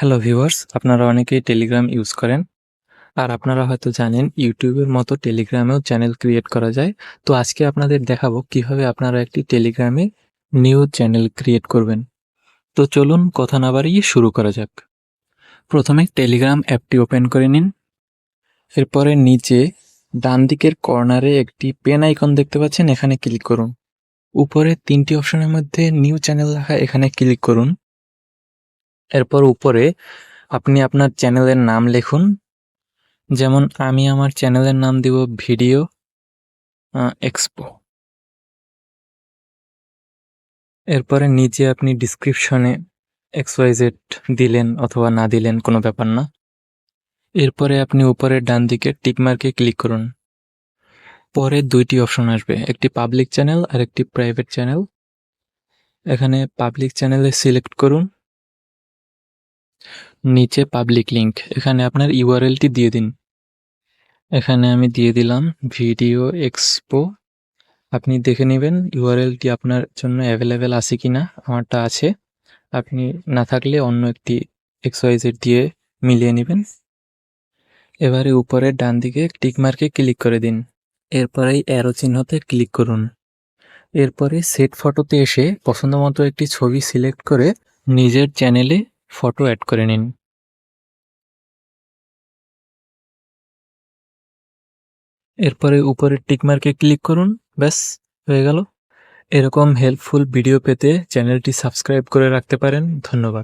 Hello viewers আপনারা অনেকেই Telegram use করেন। আর আপনারা হয়তো জানেন ইউটিউবের মতো টেলিগ্রামেও চ্যানেল ক্রিয়েট করা যায়। তো আজকে আপনাদের দেখাবো কীভাবে আপনারা একটি টেলিগ্রামে নিউ চ্যানেল ক্রিয়েট করবেন। তো চলুন কথা না বাড়িয়ে শুরু করা যাক। প্রথমে টেলিগ্রাম অ্যাপটি ওপেন করে নিন। এরপরে নিচে ডান দিকের কর্নারে একটি পেন আইকন দেখতে পাচ্ছেন, এখানে ক্লিক করুন। উপরে তিনটি অপশনের মধ্যে নিউ চ্যানেল লেখা, এখানে ক্লিক করুন। এরপর উপরে আপনি আপনার চ্যানেলের নাম লিখুন। যেমন আমি আমার চ্যানেলের নাম দিব ভিডিও এক্সপো। এরপরে নিচে আপনি ডিসক্রিপশনে এক্সওয়াইজেড দিলেন অথবা না দিলেন কোনো ব্যাপার না। এরপরে আপনি উপরে ডান দিকে টিকমার্কে ক্লিক করুন। পরে দুইটি অপশন আসবে, একটি পাবলিক চ্যানেল আর একটি প্রাইভেট চ্যানেল। এখানে পাবলিক চ্যানেলে সিলেক্ট করুন। নিচে পাবলিক লিঙ্ক এখানে আপনার ইউআরএলটি দিয়ে দিন। এখানে আমি দিয়ে দিলাম ভিডিও এক্সপো আপনি দেখে নেবেন ইউআরএলটি আপনার জন্য অ্যাভেলেবেল আছে কি না আমারটা আছে। আপনি না থাকলে অন্য একটি এক্সওয়াইজেড দিয়ে মিলিয়ে নেবেন। এবারে উপরে ডান দিকে টিক মার্কে ক্লিক করে দিন। এরপরে অ্যারো চিহ্নতে ক্লিক করুন। এরপরে সেট ফটোতে এসে পছন্দ মতো একটি ছবি সিলেক্ট করে নিজের চ্যানেলে ফটো অ্যাড করে নিন। এরপরে উপরের টিকমার্কে ক্লিক করুন, ব্যাস, হয়ে গেল। এরকম হেল্পফুল ভিডিও পেতে চ্যানেলটি সাবস্ক্রাইব করে রাখতে পারেন। ধন্যবাদ।